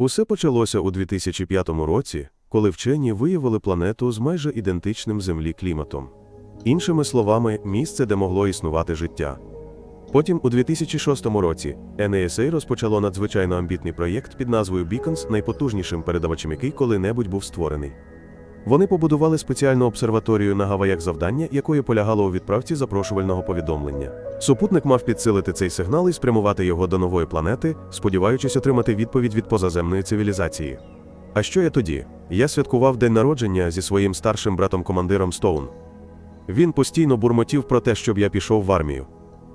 Усе почалося у 2005 році, коли вчені виявили планету з майже ідентичним Землі кліматом. Іншими словами, місце, де могло існувати життя. Потім, у 2006 році, NASA розпочало надзвичайно амбітний проєкт під назвою Beacons, найпотужнішим передавачем, який коли-небудь був створений. Вони побудували спеціальну обсерваторію на Гаваях завдання, якої полягало у відправці запрошувального повідомлення. Супутник мав підсилити цей сигнал і спрямувати його до нової планети, сподіваючись отримати відповідь від позаземної цивілізації. А що я тоді? Я святкував день народження зі своїм старшим братом-командиром Стоун. Він постійно бурмотів про те, щоб я пішов в армію.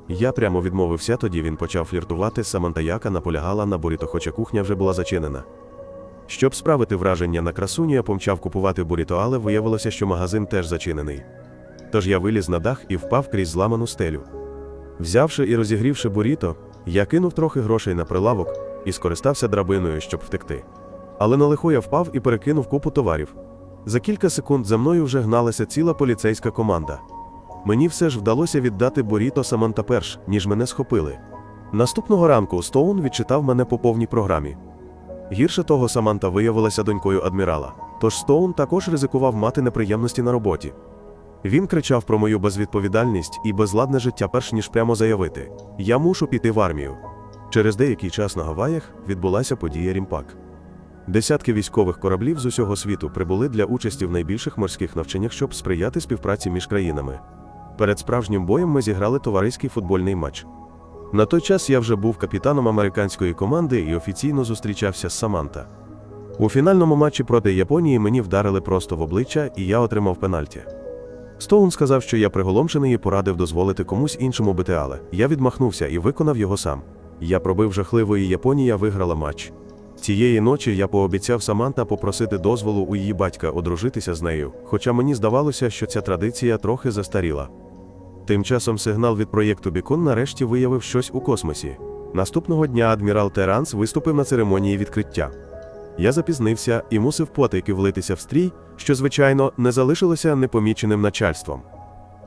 Я прямо відмовився, тоді він почав фліртувати, Саманта яка наполягала на буріто, хоча кухня вже була зачинена. Щоб справити враження на красуню, я помчав купувати буріто, але виявилося, що магазин теж зачинений. Тож я виліз на дах і впав крізь зламану стелю. Взявши і розігрівши буріто, я кинув трохи грошей на прилавок і скористався драбиною, щоб втекти. Але на лихо я впав і перекинув купу товарів. За кілька секунд за мною вже гналася ціла поліцейська команда. Мені все ж вдалося віддати буріто Саманта перш, ніж мене схопили. Наступного ранку Стоун відчитав мене по повній програмі. Гірше того, Саманта виявилася донькою адмірала, тож Стоун також ризикував мати неприємності на роботі. Він кричав про мою безвідповідальність і безладне життя, перш ніж прямо заявити: Я мушу піти в армію. Через деякий час на Гаваях відбулася подія Рімпак. Десятки військових кораблів з усього світу прибули для участі в найбільших морських навчаннях, щоб сприяти співпраці між країнами. Перед справжнім боєм ми зіграли товариський футбольний матч. На той час я вже був капітаном американської команди і офіційно зустрічався з Саманта. У фінальному матчі проти Японії мені вдарили просто в обличчя, і я отримав пенальті. Стоун сказав, що я приголомшений і порадив дозволити комусь іншому бити, але я відмахнувся і виконав його сам. Я пробив жахливо, і Японія виграла матч. Цієї ночі я пообіцяв Саманта попросити дозволу у її батька одружитися з нею, хоча мені здавалося, що ця традиція трохи застаріла. Тим часом сигнал від проєкту Бікон нарешті виявив щось у космосі. Наступного дня адмірал Теранс виступив на церемонії відкриття. Я запізнився і мусив потайки влитися в стрій, що, звичайно, не залишилося непоміченим начальством.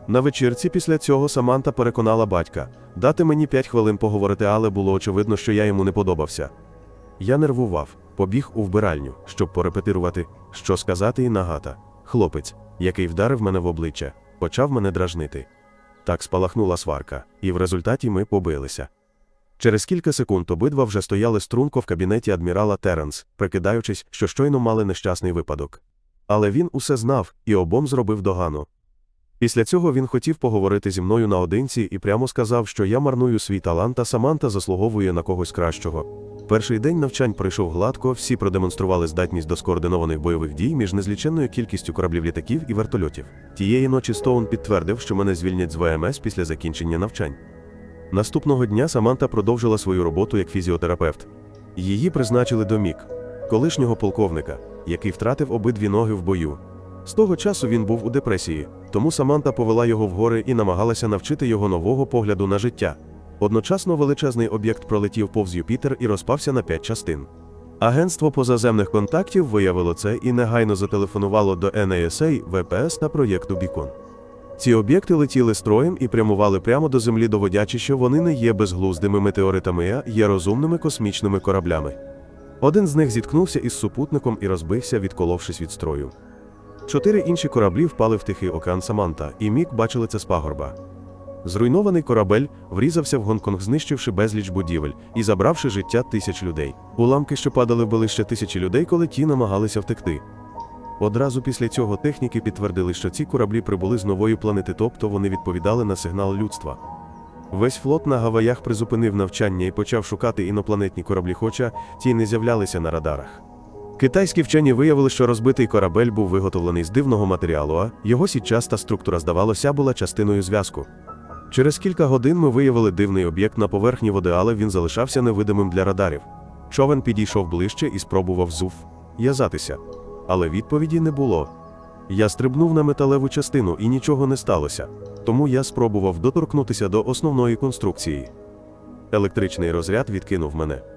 На вечірці після цього Саманта переконала батька дати мені п'ять хвилин поговорити, але було очевидно, що я йому не подобався. Я нервував, побіг у вбиральню, щоб порепетирувати, що сказати і нагата. Хлопець, який вдарив мене в обличчя, почав мене дражнити. Так спалахнула сварка, і в результаті ми побилися. Через кілька секунд обидва вже стояли струнко в кабінеті адмірала Теренс, прикидаючись, що щойно мали нещасний випадок. Але він усе знав і обом зробив догану. Після цього він хотів поговорити зі мною наодинці і прямо сказав, що я марную свій талант, а Саманта заслуговує на когось кращого. Перший день навчань пройшов гладко, всі продемонстрували здатність до скоординованих бойових дій між незліченною кількістю кораблів літаків і вертольотів. Тієї ночі Стоун підтвердив, що мене звільнять з ВМС після закінчення навчань. Наступного дня Саманта продовжила свою роботу як фізіотерапевт. Її призначили до МІК, колишнього полковника, який втратив обидві ноги в бою. З того часу він був у депресії, тому Саманта повела його в гори і намагалася навчити його нового погляду на життя. Одночасно величезний об'єкт пролетів повз Юпітер і розпався на п'ять частин. Агентство позаземних контактів виявило це і негайно зателефонувало до NASA, ВПС та проєкту Бікон. Ці об'єкти летіли строєм і прямували прямо до землі, доводячи, що вони не є безглуздими метеоритами, а є розумними космічними кораблями. Один з них зіткнувся із супутником і розбився, відколовшись від строю. Чотири інші кораблі впали в Тихий океан Саманта, і Мік бачили це з пагорба. Зруйнований корабель врізався в Гонконг, знищивши безліч будівель і забравши життя тисяч людей. Уламки, що падали, били ще тисячі людей, коли ті намагалися втекти. Одразу після цього техніки підтвердили, що ці кораблі прибули з нової планети, тобто вони відповідали на сигнал людства. Весь флот на Гаваях призупинив навчання і почав шукати інопланетні кораблі, хоча ті не з'являлися на радарах. Китайські вчені виявили, що розбитий корабель був виготовлений з дивного матеріалу, а його сітчаста структура, здавалося, була частиною зв'язку. Через кілька годин ми виявили дивний об'єкт на поверхні води, але він залишався невидимим для радарів. Човен підійшов ближче і спробував зув язатися. Але відповіді не було. Я стрибнув на металеву частину і нічого не сталося, тому я спробував доторкнутися до основної конструкції. Електричний розряд відкинув мене.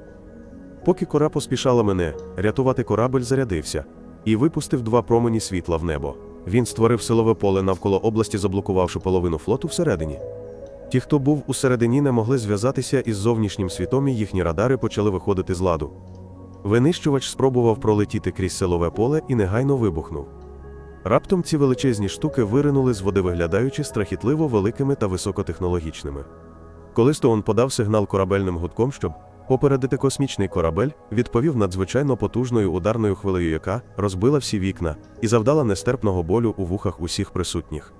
Поки кора поспішала мене, рятувати корабель зарядився і випустив два промені світла в небо. Він створив силове поле навколо області, заблокувавши половину флоту всередині. Ті, хто був усередині, не могли зв'язатися із зовнішнім світом, і їхні радари почали виходити з ладу. Винищувач спробував пролетіти крізь силове поле і негайно вибухнув. Раптом ці величезні штуки виринули з води, виглядаючи страхітливо великими та високотехнологічними. Коли Стоун подав сигнал корабельним гудком, щоб попередити космічний корабель, відповів надзвичайно потужною ударною хвилею, яка розбила всі вікна і завдала нестерпного болю у вухах усіх присутніх.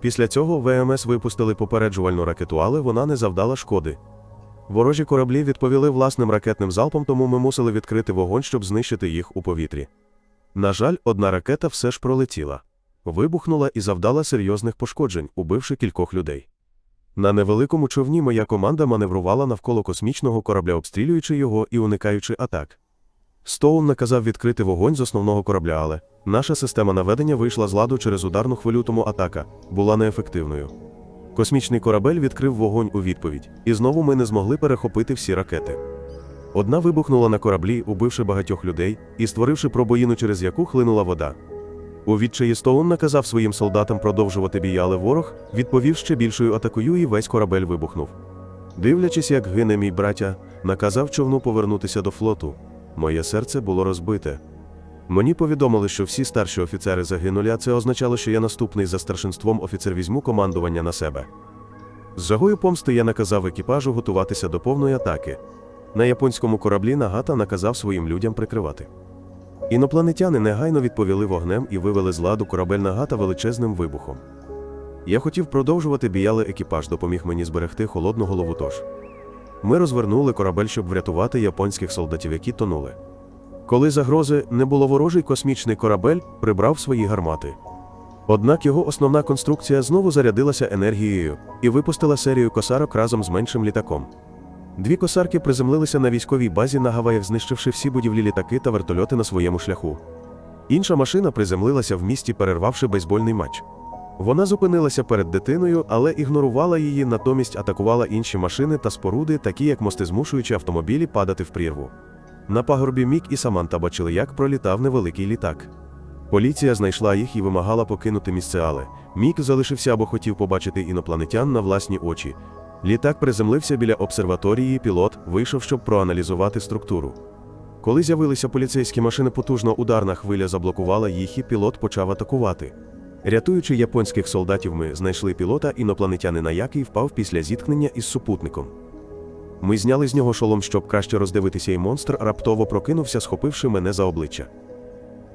Після цього ВМС випустили попереджувальну ракету, але вона не завдала шкоди. Ворожі кораблі відповіли власним ракетним залпом, тому ми мусили відкрити вогонь, щоб знищити їх у повітрі. На жаль, одна ракета все ж пролетіла, вибухнула і завдала серйозних пошкоджень, убивши кількох людей. На невеликому човні моя команда маневрувала навколо космічного корабля, обстрілюючи його і уникаючи атак. Стоун наказав відкрити вогонь з основного корабля, але наша система наведення вийшла з ладу через ударну хвилю, тому атака була неефективною. Космічний корабель відкрив вогонь у відповідь, і знову ми не змогли перехопити всі ракети. Одна вибухнула на кораблі, убивши багатьох людей і створивши пробоїну, через яку хлинула вода. У відчаї Стоун наказав своїм солдатам продовжувати бій, але ворог відповів ще більшою атакою, і весь корабель вибухнув. Дивлячись, як гине мій братя, наказав човну повернутися до флоту. Моє серце було розбите. Мені повідомили, що всі старші офіцери загинули, а це означало, що я наступний за старшинством офіцер візьму командування на себе. З жагою помсти я наказав екіпажу готуватися до повної атаки. На японському кораблі Нагата наказав своїм людям прикривати. Інопланетяни негайно відповіли вогнем і вивели з ладу корабель Нагата величезним вибухом. Я хотів продовжувати бій, але екіпаж допоміг мені зберегти холодну голову тож. Ми розвернули корабель, щоб врятувати японських солдатів, які тонули. Коли загрози не було ворожий космічний корабель прибрав свої гармати. Однак його основна конструкція знову зарядилася енергією і випустила серію косарок разом з меншим літаком. Дві косарки приземлилися на військовій базі на Гаваях, знищивши всі будівлі літаки та вертольоти на своєму шляху. Інша машина приземлилася в місті, перервавши бейсбольний матч. Вона зупинилася перед дитиною, але ігнорувала її, натомість атакувала інші машини та споруди, такі як мости, змушуючи автомобілі падати в прірву. На пагорбі Мік і Саманта бачили, як пролітав невеликий літак. Поліція знайшла їх і вимагала покинути місце, але Мік залишився або хотів побачити інопланетян на власні очі. Літак приземлився біля обсерваторії, і пілот вийшов, щоб проаналізувати структуру. Коли з'явилися поліцейські машини, потужна ударна хвиля заблокувала їх, і пілот почав атакувати. Рятуючи японських солдатів, ми знайшли пілота інопланетянина, який впав після зіткнення із супутником. Ми зняли з нього шолом, щоб краще роздивитися, і монстр раптово прокинувся, схопивши мене за обличчя.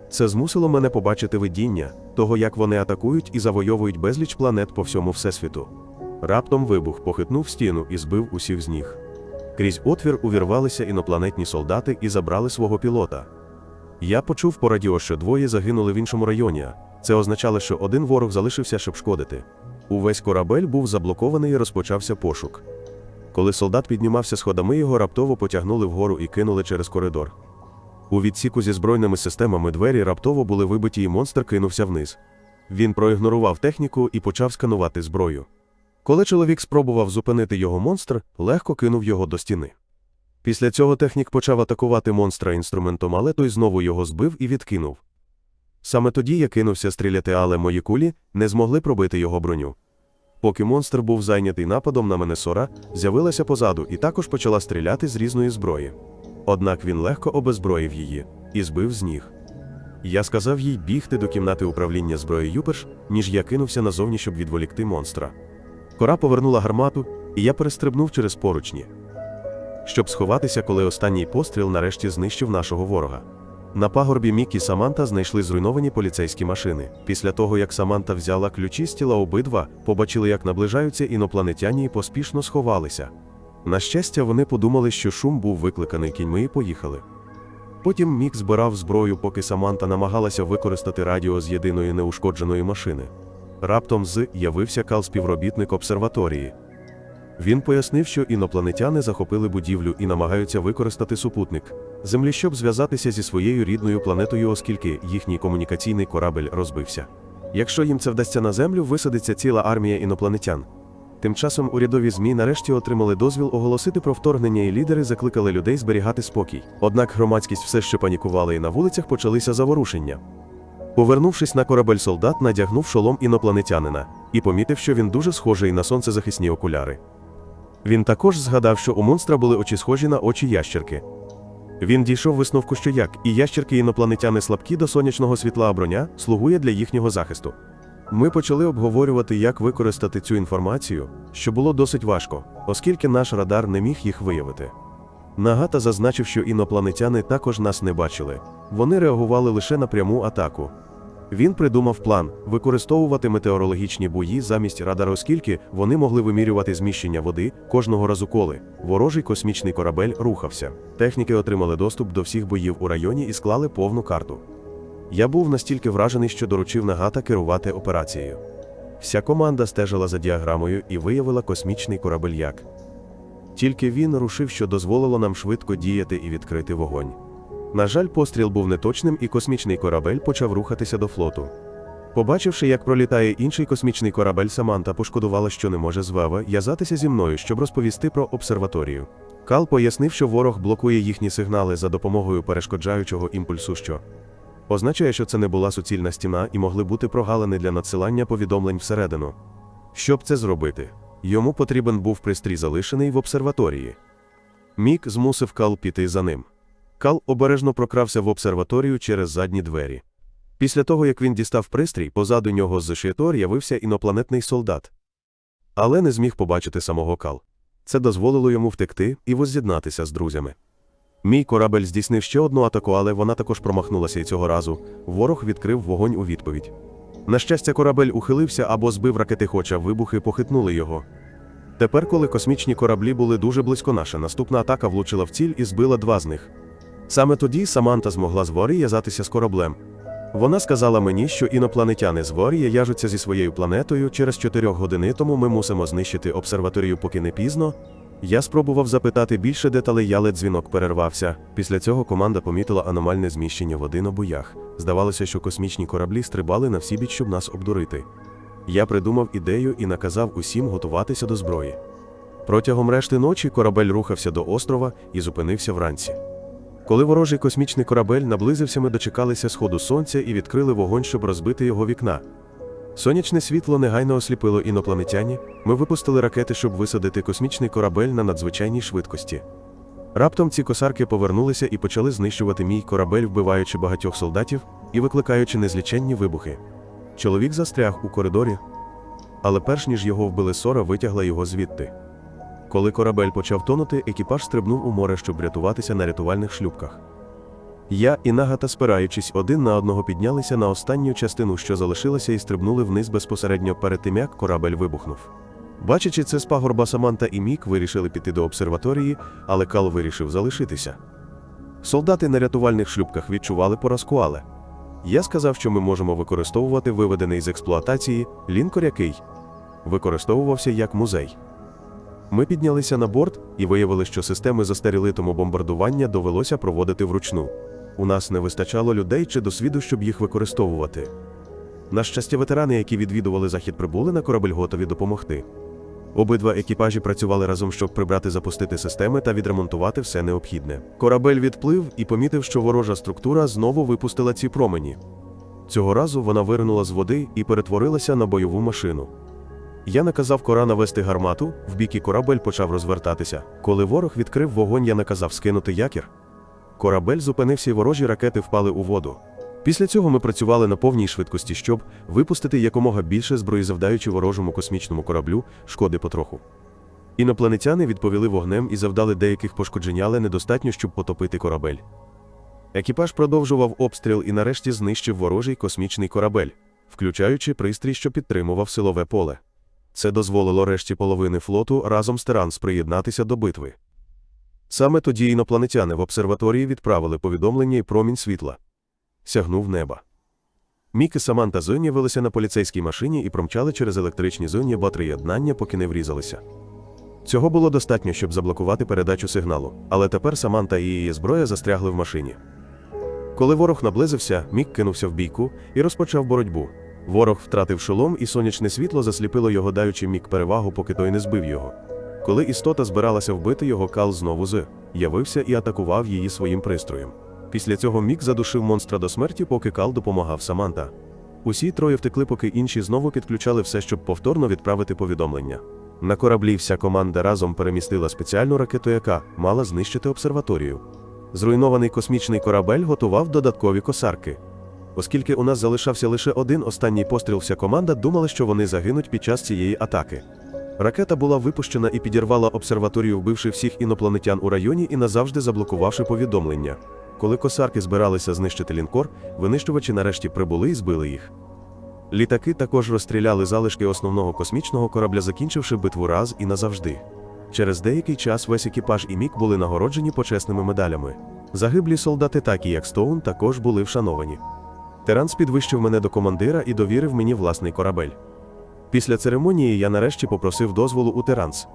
Це змусило мене побачити видіння того, як вони атакують і завойовують безліч планет по всьому всесвіту. Раптом вибух похитнув стіну і збив усіх з ніг. Крізь отвір увірвалися інопланетні солдати і забрали свого пілота. Я почув по радіо, що двоє загинули в іншому районі. Це означало, що один ворог залишився, щоб шкодити. Увесь корабель був заблокований і розпочався пошук. Коли солдат піднімався сходами, його раптово потягнули вгору і кинули через коридор. У відсіку зі збройними системами двері раптово були вибиті, і монстр кинувся вниз. Він проігнорував техніку і почав сканувати зброю. Коли чоловік спробував зупинити його монстр, легко кинув його до стіни. Після цього технік почав атакувати монстра інструментом, але той знову його збив і відкинув. Саме тоді я кинувся стріляти, але мої кулі не змогли пробити його броню. Поки монстр був зайнятий нападом на мене сора, з'явилася позаду і також почала стріляти з різної зброї. Однак він легко обезброїв її і збив з ніг. Я сказав їй бігти до кімнати управління зброєю перш, ніж я кинувся назовні, щоб відволікти монстра. Кора повернула гармату, і я перестрибнув через поручні, щоб сховатися, коли останній постріл нарешті знищив нашого ворога. На пагорбі Мік і Саманта знайшли зруйновані поліцейські машини. Після того, як Саманта взяла ключі з тіла обидва, побачили, як наближаються інопланетяні і поспішно сховалися. На щастя, вони подумали, що шум був викликаний кіньми і поїхали. Потім Мік збирав зброю, поки Саманта намагалася використати радіо з єдиної неушкодженої машини. Раптом з явився кал-співробітник обсерваторії. Він пояснив, що інопланетяни захопили будівлю і намагаються використати супутник Землі, щоб зв'язатися зі своєю рідною планетою, оскільки їхній комунікаційний корабель розбився. Якщо їм це вдасться на землю, висадиться ціла армія інопланетян. Тим часом урядові ЗМІ нарешті отримали дозвіл оголосити про вторгнення, і лідери закликали людей зберігати спокій. Однак громадськість все ще панікувала, і на вулицях почалися заворушення. Повернувшись на корабель, солдат надягнув шолом інопланетянина і помітив, що він дуже схожий на сонцезахисні окуляри. Він також згадав, що у монстра були очі схожі на очі ящерки. Він дійшов висновку, що як і ящерки інопланетяни слабкі до сонячного світла, а броня слугує для їхнього захисту. Ми почали обговорювати, як використати цю інформацію, що було досить важко, оскільки наш радар не міг їх виявити. Нагата зазначив, що інопланетяни також нас не бачили, вони реагували лише на пряму атаку. Він придумав план використовувати метеорологічні бої замість радару, оскільки вони могли вимірювати зміщення води кожного разу, коли ворожий космічний корабель рухався. Техніки отримали доступ до всіх боїв у районі і склали повну карту. Я був настільки вражений, що доручив Нагата керувати операцією. Вся команда стежила за діаграмою і виявила космічний корабель як. Тільки він рушив, що дозволило нам швидко діяти і відкрити вогонь. На жаль, постріл був неточним, і космічний корабель почав рухатися до флоту. Побачивши, як пролітає інший космічний корабель, Саманта пошкодувала, що не може з Вева в'язатися зі мною, щоб розповісти про обсерваторію. Кал пояснив, що ворог блокує їхні сигнали за допомогою перешкоджаючого імпульсу, що означає, що це не була суцільна стіна і могли бути прогалини для надсилання повідомлень всередину. Щоб це зробити, йому потрібен був пристрій залишений в обсерваторії. Мік змусив Кал піти за ним. Кал обережно прокрався в обсерваторію через задні двері. Після того, як він дістав пристрій, позаду нього з шитор явився інопланетний солдат. Але не зміг побачити самого Кал. Це дозволило йому втекти і возз'єднатися з друзями. Мій корабель здійснив ще одну атаку, але вона також промахнулася і цього разу. Ворог відкрив вогонь у відповідь. На щастя, корабель ухилився або збив ракети, хоча вибухи похитнули його. Тепер, коли космічні кораблі були дуже близько наша, наступна атака влучила в ціль і збила два з них. Саме тоді Саманта змогла з в'язатися з кораблем. Вона сказала мені, що інопланетяни з яжуться зі своєю планетою через 4 години, тому ми мусимо знищити обсерваторію, поки не пізно. Я спробував запитати більше деталей, але дзвінок перервався. Після цього команда помітила аномальне зміщення води на боях. Здавалося, що космічні кораблі стрибали на всі біч, щоб нас обдурити. Я придумав ідею і наказав усім готуватися до зброї. Протягом решти ночі корабель рухався до острова і зупинився вранці. Коли ворожий космічний корабель наблизився, ми дочекалися сходу сонця і відкрили вогонь, щоб розбити його вікна. Сонячне світло негайно осліпило інопланетяні. Ми випустили ракети, щоб висадити космічний корабель на надзвичайній швидкості. Раптом ці косарки повернулися і почали знищувати мій корабель, вбиваючи багатьох солдатів і викликаючи незліченні вибухи. Чоловік застряг у коридорі, але перш ніж його вбили сора, витягла його звідти. Коли корабель почав тонути, екіпаж стрибнув у море, щоб рятуватися на рятувальних шлюпках. Я і Нагата, спираючись один на одного, піднялися на останню частину, що залишилася, і стрибнули вниз безпосередньо перед тим, як корабель вибухнув. Бачачи це з пагорба Саманта і Мік вирішили піти до обсерваторії, але Кал вирішив залишитися. Солдати на рятувальних шлюпках відчували поразку, але я сказав, що ми можемо використовувати виведений з експлуатації лінкор, який використовувався як музей. Ми піднялися на борт і виявили, що системи застаріли, тому бомбардування довелося проводити вручну. У нас не вистачало людей чи досвіду, щоб їх використовувати. На щастя, ветерани, які відвідували захід, прибули на корабель, готові допомогти. Обидва екіпажі працювали разом, щоб прибрати, запустити системи та відремонтувати все необхідне. Корабель відплив і помітив, що ворожа структура знову випустила ці промені. Цього разу вона виринула з води і перетворилася на бойову машину. Я наказав Кора навести гармату, в бік і корабель почав розвертатися. Коли ворог відкрив вогонь, я наказав скинути якір. Корабель зупинився і ворожі ракети впали у воду. Після цього ми працювали на повній швидкості, щоб випустити якомога більше зброї, завдаючи ворожому космічному кораблю шкоди потроху. Інопланетяни відповіли вогнем і завдали деяких пошкоджень, але недостатньо, щоб потопити корабель. Екіпаж продовжував обстріл і нарешті знищив ворожий космічний корабель, включаючи пристрій, що підтримував силове поле. Це дозволило решті половини флоту разом з Теранс приєднатися до битви. Саме тоді інопланетяни в обсерваторії відправили повідомлення і промінь світла. Сягнув неба. Мік і Саманта Зоні велися на поліцейській машині і промчали через електричні зоні батриєднання, поки не врізалися. Цього було достатньо, щоб заблокувати передачу сигналу, але тепер Саманта і її зброя застрягли в машині. Коли ворог наблизився, Мік кинувся в бійку і розпочав боротьбу. Ворог втратив шолом, і сонячне світло засліпило його, даючи мік перевагу, поки той не збив його. Коли істота збиралася вбити його, Кал знову з явився і атакував її своїм пристроєм. Після цього Мік задушив монстра до смерті, поки Кал допомагав Саманта. Усі троє втекли, поки інші знову підключали все, щоб повторно відправити повідомлення. На кораблі вся команда разом перемістила спеціальну ракету, яка мала знищити обсерваторію. Зруйнований космічний корабель готував додаткові косарки. Оскільки у нас залишався лише один останній постріл, вся команда думала, що вони загинуть під час цієї атаки. Ракета була випущена і підірвала обсерваторію, вбивши всіх інопланетян у районі і назавжди заблокувавши повідомлення. Коли косарки збиралися знищити лінкор, винищувачі нарешті прибули і збили їх. Літаки також розстріляли залишки основного космічного корабля, закінчивши битву раз і назавжди. Через деякий час весь екіпаж і Мік були нагороджені почесними медалями. Загиблі солдати, такі як Стоун, також були вшановані. Теранс підвищив мене до командира і довірив мені власний корабель. Після церемонії я нарешті попросив дозволу у Теранс.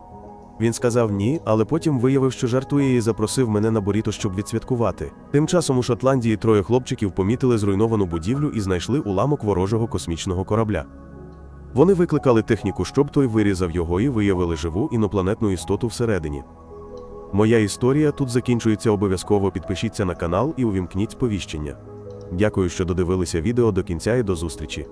Він сказав ні, але потім виявив, що жартує і запросив мене на буріто, щоб відсвяткувати. Тим часом у Шотландії троє хлопчиків помітили зруйновану будівлю і знайшли уламок ворожого космічного корабля. Вони викликали техніку, щоб той вирізав його і виявили живу інопланетну істоту всередині. Моя історія тут закінчується обов'язково. Підпишіться на канал і увімкніть сповіщення. Дякую, що додивилися відео до кінця і до зустрічі.